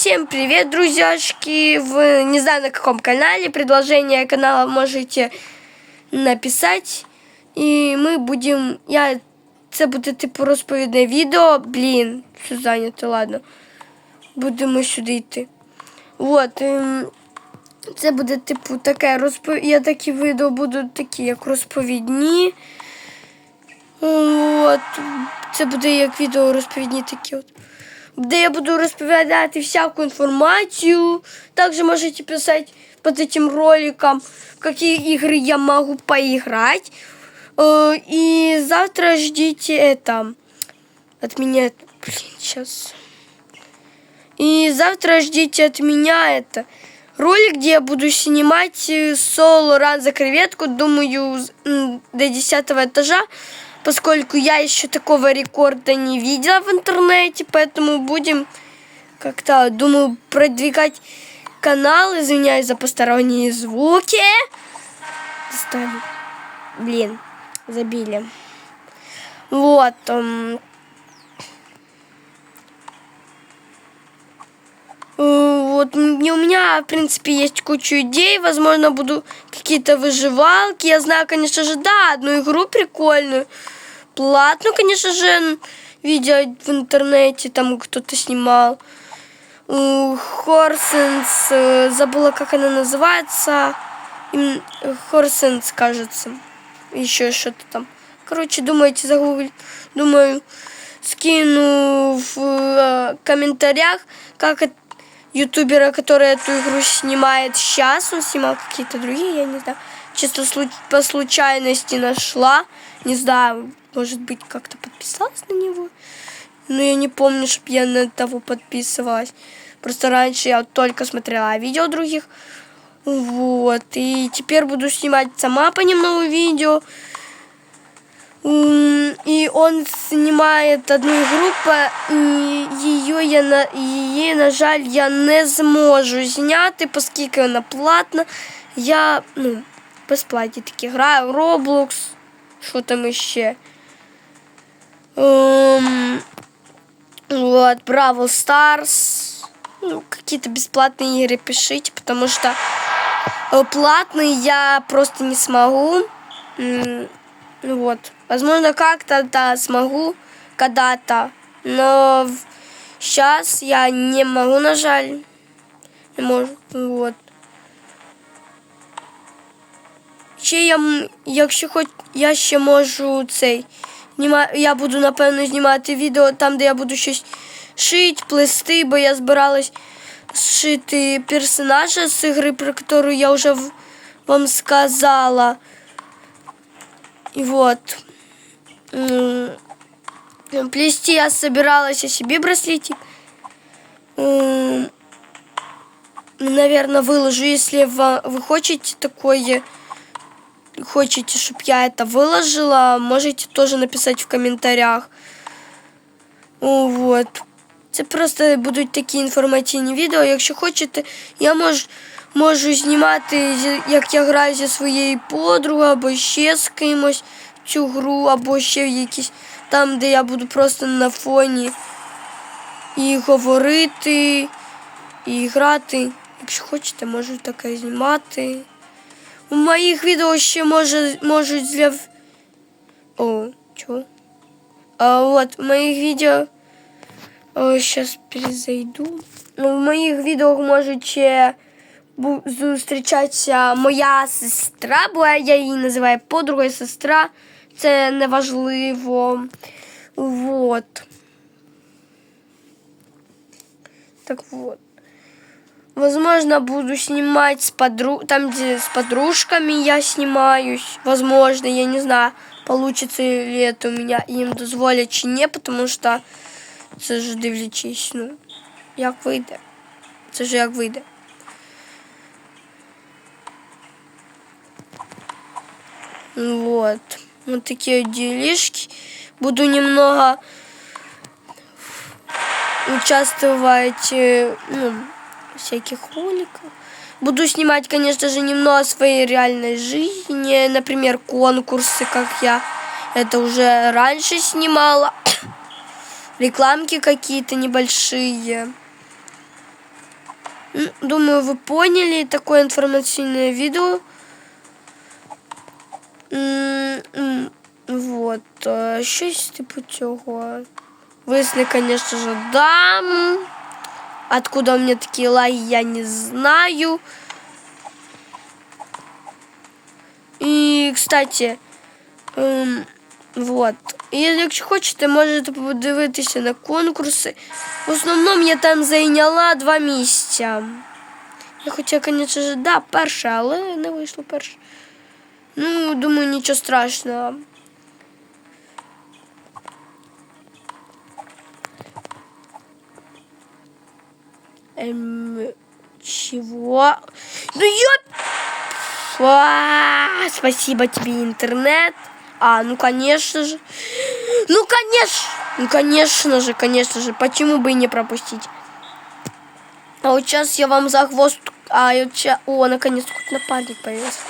Всем привет, друзьяшки! Вы не знаю на каком канале. Предложение канала можете написать. І ми будемо. Я... Це буде типу розповідне відео. Блін, все зайнято, ладно. Будемо сюди йти. От. ем, Це буде, типу, таке розпов... Я такі відео будуть такі, як розповідні. От. Це буде як відео розповідні такі от. Де я буду розповідати всяку інформацію. Также можете писать под этим роликом, какие игры я могу поиграть. Э, И завтра ждите это. От меня... Блин, сейчас... И завтра ждите от меня это ролик, где я буду снимать э, соло ран за креветку, думаю, с- м, до 10 этажа, поскольку я еще такого рекорда не видела в интернете, поэтому будем как-то, думаю, продвигать канал, извиняюсь за посторонние звуки. Достали. Блин, забили. Вот. Э, Вот м- у меня, в принципе, есть куча идей. Возможно, буду какие-то выживалки. Я знаю, конечно же, да, одну игру прикольную. Платную, конечно же, видео в интернете, там кто-то снимал. Хорсенс, э, забыла, как она называется. Хорсенс, кажется. Еще что-то там. Короче, думаете, загуглить. Думаю, скину в э, комментариях, как это ютубера, который эту игру снимает сейчас. Он снимал какие-то другие, я не знаю. Чисто по случайности нашла. Не знаю, может быть, как-то подписалась на него. Но я не помню, чтобы я на того подписывалась. Просто раньше я только смотрела видео других. Вот. И теперь буду снимать сама понемногу видео. М, И он снимает одну игру, по- і її, я на, її, на жаль, я не зможу зняти, оскільки вона платна. Я ну, безплатні такі граю. Roblox, що там іще. Ем, вот, Бравл Старс. Ну, какие-то бесплатные игры пишите, потому что э, платные я просто не смогу. М, ну Вот. Возможно, как-то да, смогу когда-то. Но сейчас я не могу, на жаль. Не можу. Вот. Ще я, якщо хоч я ще можу цей. Я буду, напевно, знімати відео там, де я буду щось шити, плести, бо я збиралась зшити персонажа з ігри, про яку я вже вам сказала. И вот М, Плести я собиралась о себе браслетик. Наверное, выложу, если ва- вы хотите такое, хотите, чтобы я это выложила, можете тоже написать в комментариях. О, Вот. Це просто будуть такі інформаційні відео. Якщо хочете, я мож, можу знімати, зі- як я граю зі своєю подругою, або ще з кимось в цю гру, або ще якісь там, де я буду просто на фоні і говорити, і грати. Якщо хочете, можу таке знімати. У моїх відео ще може, можуть зляв... О, чого? А от в моїх відео Сейчас перезайду. Ну, в моїх відео можуть ще зустрічатися моя сестра, бо я її називаю подругою сестра. Це неважливо. Вот. Так вот. Возможно, буду снимать с подру... там, где с подружками я снимаюсь. Возможно, я не знаю, получится ли это у меня им дозволять чи не, потому что це ж дивлячись, ну, як вийде. Це ж як вийде. Вот. Вот такие делишки. Буду немного участвовать э, ну, всяких роликах. Буду снимать, конечно же, немного своей реальной жизни. Например, конкурсы, как я это уже раньше снимала. Рекламки какие-то небольшие. Думаю, вы поняли такое информационное видео. Вот, щось типу цього. Если, конечно же, дам. Откуда меня такие лаги, я не знаю. І, кстати, ем, вот. І якщо хочете, можете подивитися на конкурси. В основному я там зайняла два місця. Я хотіла, звісно да, перше, але не вийшло перше. Ну, думаю, нічого страшного. Эм, чего? Ну ёп! А, спасибо тебе, интернет. А, ну конечно же. Ну конечно. Ну конечно же, конечно же. Почему бы и не пропустить? А вот сейчас я вам за хвост... А, ща- О, наконец-то хоть напарник появился.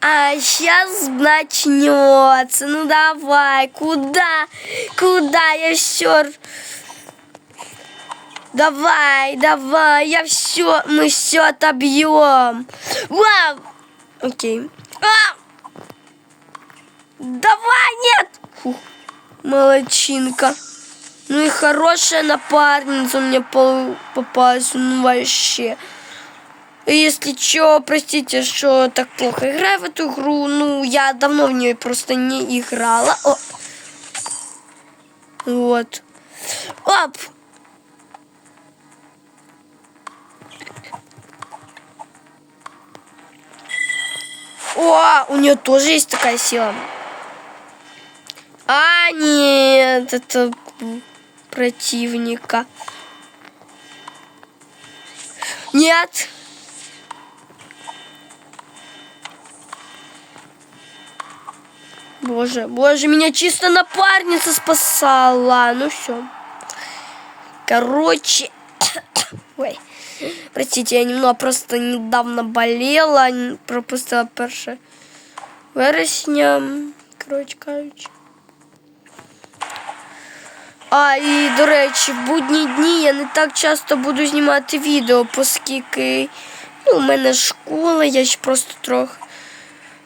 А сейчас начнется. Ну давай, куда? Куда я все... Давай, давай, я все, мы все отобьем. Вау! Окей. А! Давай, нет! Фух, молодчинка. Ну и хорошая напарница мне по- попалась, ну вообще. Если чё, простите, что так плохо играю в эту игру. Ну, я давно в нее просто не играла. О. Вот. Оп! О, у нее тоже есть такая сила. А, нет, это противника. Нет. Боже, боже, меня чисто напарница спасала. Ну все. Короче, ой, простите, я немного просто недавно болела, н- пропустила перше вересня. Коротше кажучи. А, і до речі, в будні дні я не так часто буду знімати відео, оскільки ну, у мене школа, я ж просто трохи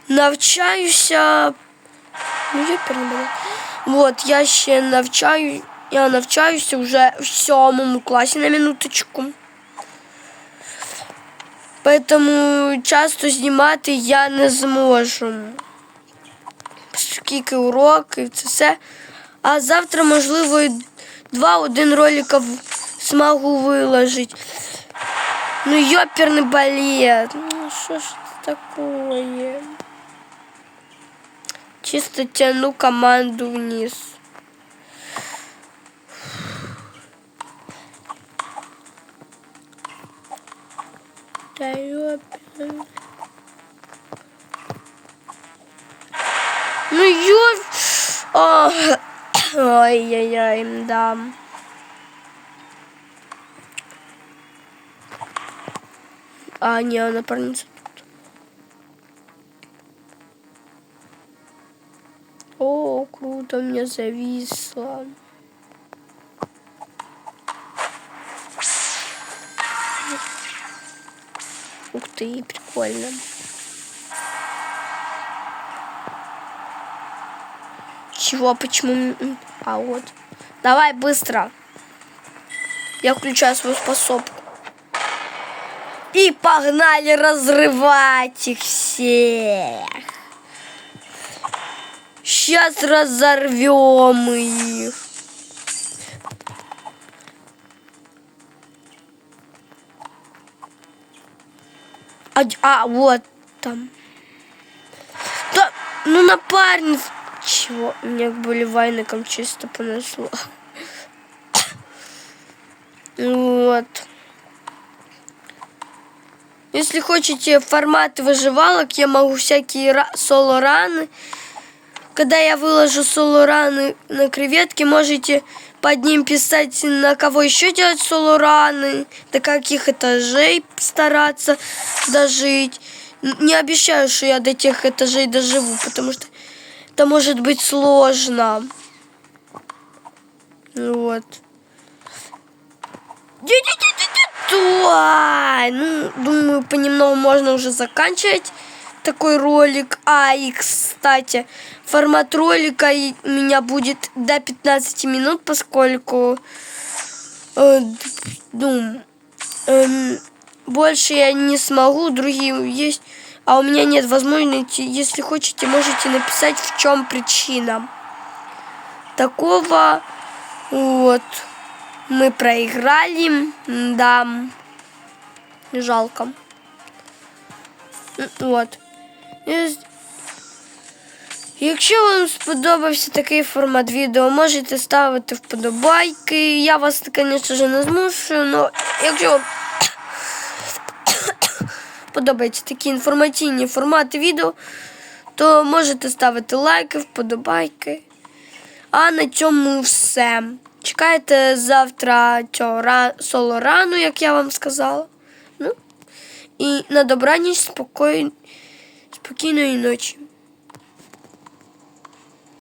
навчаюся. Ну, я перебила. Вот, я ще навчаю, я навчаюся вже в сьомому класі на минуточку. Поэтому часто знімати я не зможу. Скільки уроків, це все. А завтра, можливо, і два-один ролика в- змогу виложити. Ну, ёперный балет. Ну, що ж це такое? Чисто тяну команду вниз. Да ёперный. Ну ё... А, Ай-яй-яй, да. А, не, напарница тут. О, круто, меня зависло. Ух ты, прикольно. Чего? Почему? А вот. Давай быстро. Я включаю свою способку. И погнали разрывать их всех. Сейчас разорвем их. А, а, вот там. Да, ну напарниц. Чего? Меня к болевайникам чисто понесло. Вот. Если хотите формат выживалок, я могу всякие ра- соло-раны. Когда я выложу соло-раны на креветки, можете под ним писать, на кого еще делать соло-раны, до каких этажей стараться дожить. Не обещаю, что я до тех этажей доживу, потому что это может быть сложно. Вот. Ну, думаю, понемногу можно уже заканчивать такой ролик. А, и, кстати, формат ролика у меня будет до 15 минут, поскольку, э, ну, эм, больше я не смогу, другие есть, а у меня нет возможности. Если хотите, можете написать, в чем причина такого. Вот. Мы проиграли. Да. Жалко. М, От. І- Якщо вам сподобався такий формат відео, можете ставити вподобайки. Я вас, звісно не змушую, але якщо вам подобаються такі інформаційні формати відео, то можете ставити лайки, вподобайки. А на цьому все. Чекайте завтра цього соло рану, як я вам сказала. Ну, і на добраніч спокій... спокійної ночі.